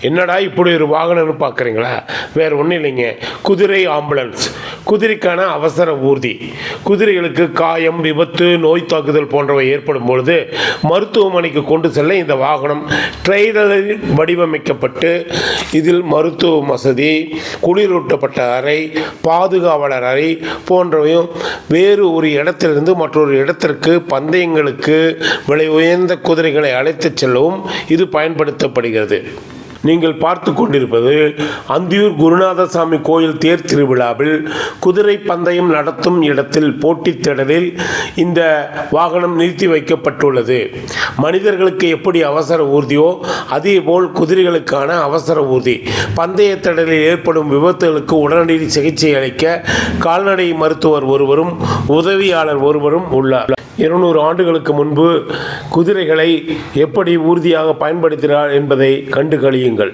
என்னடா இப்படி ஒரு வாகனம்னு பார்க்குறீங்களா? வேறு ஒன்றும் இல்லைங்க. குதிரை ஆம்புலன்ஸ் குதிரைக்கான அவசர ஊர்தி. குதிரைகளுக்கு காயம் விபத்து நோய் தாக்குதல் போன்றவை ஏற்படும் பொழுது மருத்துவமனைக்கு கொண்டு செல்ல இந்த வாகனம் ட்ரெய்லரில் வடிவமைக்கப்பட்டு இதில் மருத்துவ வசதி குளிரூட்டப்பட்ட அறை பாதுகாவலர் அறை போன்றவையும் வேறு ஒரு இடத்திலிருந்து மற்றொரு இடத்திற்கு பந்தயங்களுக்கு விலை உயர்ந்த குதிரைகளை அழைத்துச் செல்லவும் இது பயன்படுத்தப்படுகிறது. நீங்கள் பார்த்து கொண்டிருப்பது அந்தியூர் குருநாதசாமி கோயில் தேர் திருவிழாவில் குதிரை பந்தயம் நடத்தும் இடத்தில் போட்டித் திடலில் இந்த வாகனம் நிறுத்தி வைக்கப்பட்டுள்ளது. மனிதர்களுக்கு எப்படி அவசர ஊர்தியோ அதேபோல் குதிரைகளுக்கான அவசர ஊர்தி. பந்தய திடலில் ஏற்படும் விபத்துகளுக்கு உடனடி சிகிச்சை அளிக்க கால்நடை மருத்துவர் ஒருவரும் உதவியாளர் ஒருவரும் உள்ளார் இருநூறு ஆண்டுகளுக்கு முன்பு குதிரைகளை எப்படி ஊர்தியாக பயன்படுத்தினார் என்பதை கண்டு கழியுங்கள்.